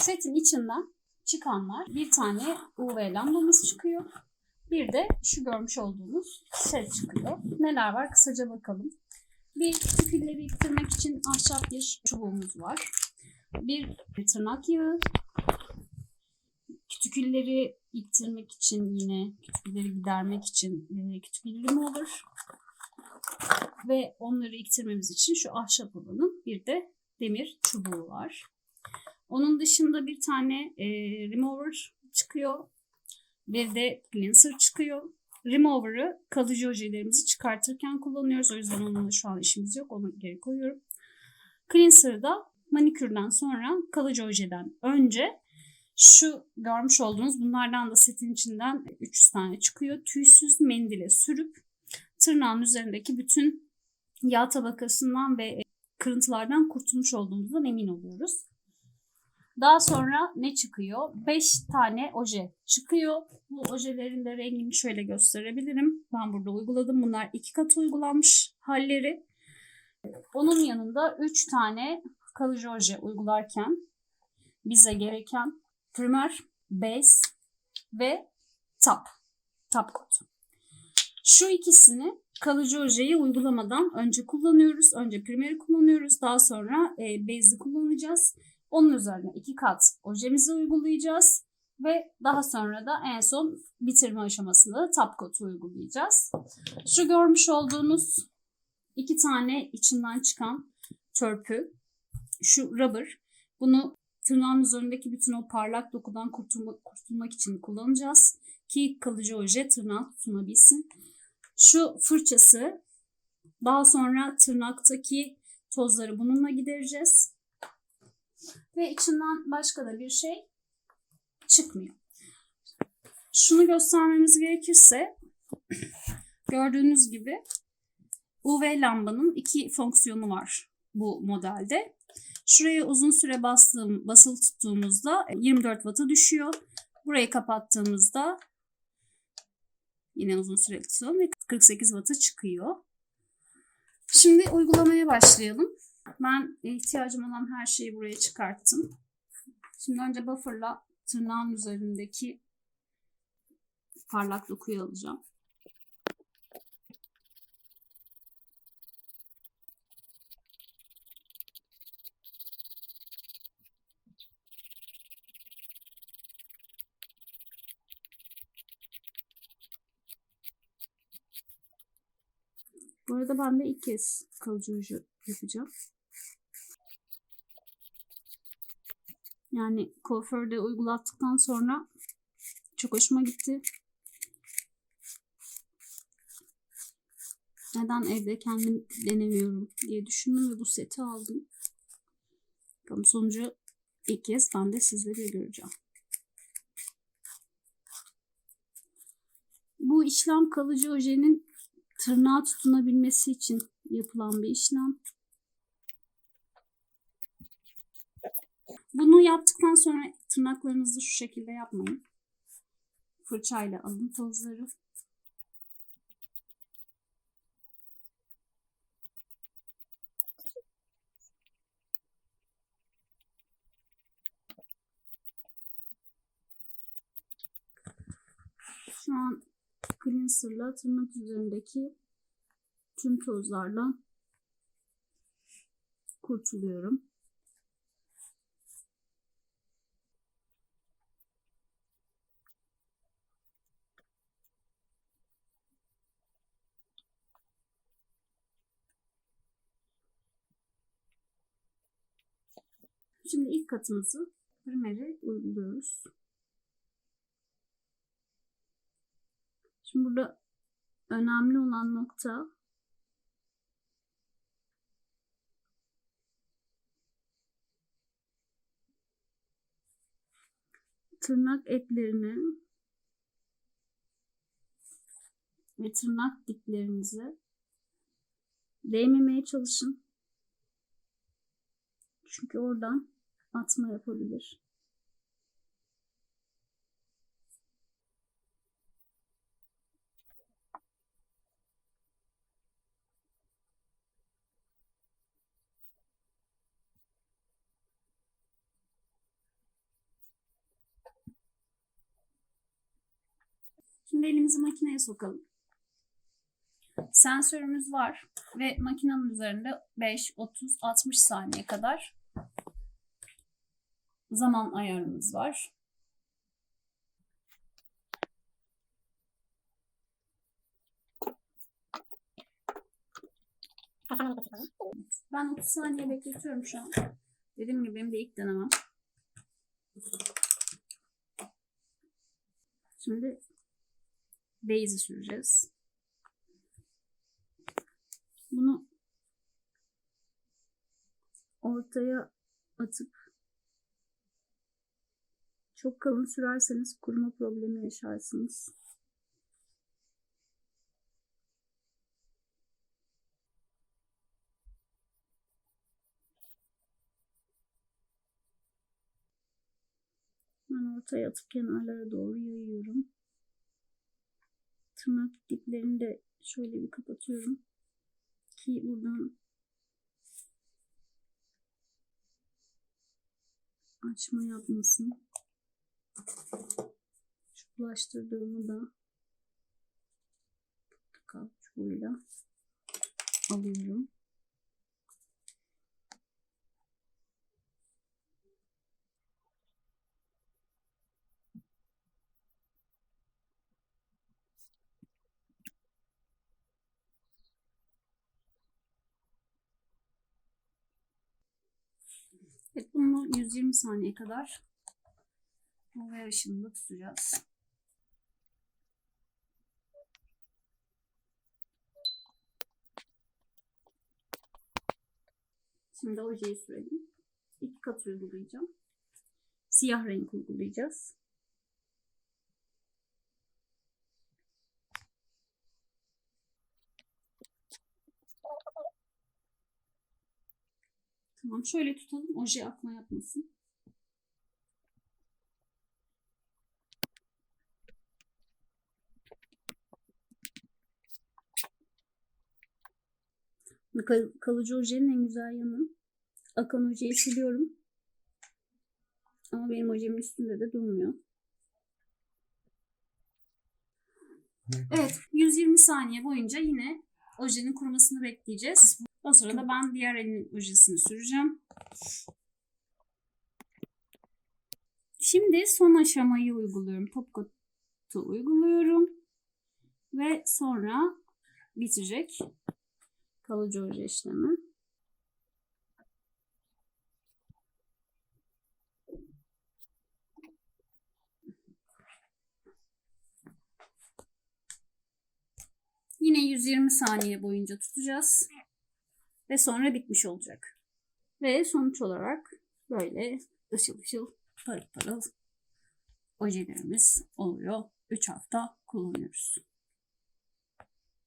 Setin içinden çıkanlar bir tane UV lambamız çıkıyor. Bir de şu görmüş olduğunuz set çıkıyor. Neler var kısaca bakalım. Bir kütükleri ittirmek için ahşap bir çubuğumuz var. Bir tırnak yağı. Kütükleri ittirmek için yine kütükleri gidermek için e, kütükleri remover. Ve onları iktirmemiz için şu ahşap olanın bir de demir çubuğu var. Onun dışında bir tane e, remover çıkıyor. Bir de cleanser çıkıyor. Remover'ı kalıcı ojelerimizi çıkartırken kullanıyoruz. O yüzden onunla şu an işimiz yok. Onu geri koyuyorum. Cleanser'da manikürden sonra kalıcı ojeden önce şu görmüş olduğunuz bunlardan da setin içinden 300 tane çıkıyor. Tüysüz mendile sürüp tırnağın üzerindeki bütün yağ tabakasından ve kırıntılardan kurtulmuş olduğumuzdan emin oluyoruz. Daha sonra ne çıkıyor? 5 tane oje çıkıyor. Bu ojelerin de rengini şöyle gösterebilirim. Ben burada uyguladım. Bunlar iki kat uygulanmış halleri. Onun yanında 3 tane kalıcı oje uygularken bize gereken primer, base ve top. Top coat. Şu ikisini kalıcı ojeyi uygulamadan önce kullanıyoruz. Önce primeri kullanıyoruz. Daha sonra e, base'i kullanacağız. Onun üzerine iki kat ojemizi uygulayacağız. Ve daha sonra da en son bitirme aşamasında da top uygulayacağız. Şu görmüş olduğunuz iki tane içinden çıkan törpü. Şu rubber. Bunu tırnağın üzerindeki bütün o parlak dokudan kurtulmak, kurtulmak için kullanacağız. Ki kalıcı oje tırnağı tutunabilsin. Şu fırçası daha sonra tırnaktaki tozları bununla gidereceğiz. Ve içinden başka da bir şey çıkmıyor. Şunu göstermemiz gerekirse gördüğünüz gibi UV lambanın iki fonksiyonu var bu modelde. Şuraya uzun süre bastığım, basılı tuttuğumuzda 24 Watt'a düşüyor. Burayı kapattığımızda yine uzun süre tutuyorum ve 48 Watt'a çıkıyor. Şimdi uygulamaya başlayalım. Ben ihtiyacım olan her şeyi buraya çıkarttım. Şimdi önce buffer'la tırnağın üzerindeki parlak dokuyu alacağım. Bu arada ben de ilk kez kalıcı ucu yapacağım. Yani kuaförde uygulattıktan sonra çok hoşuma gitti. Neden evde kendim denemiyorum diye düşündüm ve bu seti aldım. Bakalım sonucu ilk kez ben de sizlere göreceğim. Bu işlem kalıcı ojenin tırnağa tutunabilmesi için yapılan bir işlem. Bunu yaptıktan sonra tırnaklarınızı şu şekilde yapmayın. Fırçayla alın tozları. Şu an cleanser'la tırnak üzerindeki tüm tozlardan kurtuluyorum. Şimdi ilk katımızı primeri uyguluyoruz. Şimdi burada önemli olan nokta tırnak etlerini ve tırnak diplerinize değmemeye çalışın. Çünkü oradan atma yapabilir. Şimdi elimizi makineye sokalım. Sensörümüz var ve makinenin üzerinde 5, 30, 60 saniye kadar zaman ayarımız var. Ben 30 saniye bekletiyorum şu an. Dediğim gibi benim de ilk denemem. Şimdi base'i süreceğiz. Bunu ortaya atıp çok kalın sürerseniz kuruma problemi yaşarsınız. Ben ortaya atıp kenarlara doğru yayıyorum. Tırnak diplerini de şöyle bir kapatıyorum. Ki buradan açma yapmasın. Şu bulaştırdığımı da portakal çubuğuyla alıyorum. Evet, bunu 120 saniye kadar UV ışığında tutacağız. Şimdi ojeyi sürelim. İki kat uygulayacağım. Siyah renk uygulayacağız. Tamam şöyle tutalım. Oje akma yapmasın. Kalıcı ojenin en güzel yanı. Akan ojeyi siliyorum. Ama benim ojemin üstünde de durmuyor. Evet 120 saniye boyunca yine ojenin kurumasını bekleyeceğiz. O sırada ben diğer elin ojesini süreceğim. Şimdi son aşamayı uyguluyorum. Top kotu uyguluyorum. Ve sonra bitecek kalıcı oje işlemi. Yine 120 saniye boyunca tutacağız. Ve sonra bitmiş olacak. Ve sonuç olarak böyle ışıl ışıl parıl parıl ojelerimiz oluyor. 3 hafta kullanıyoruz.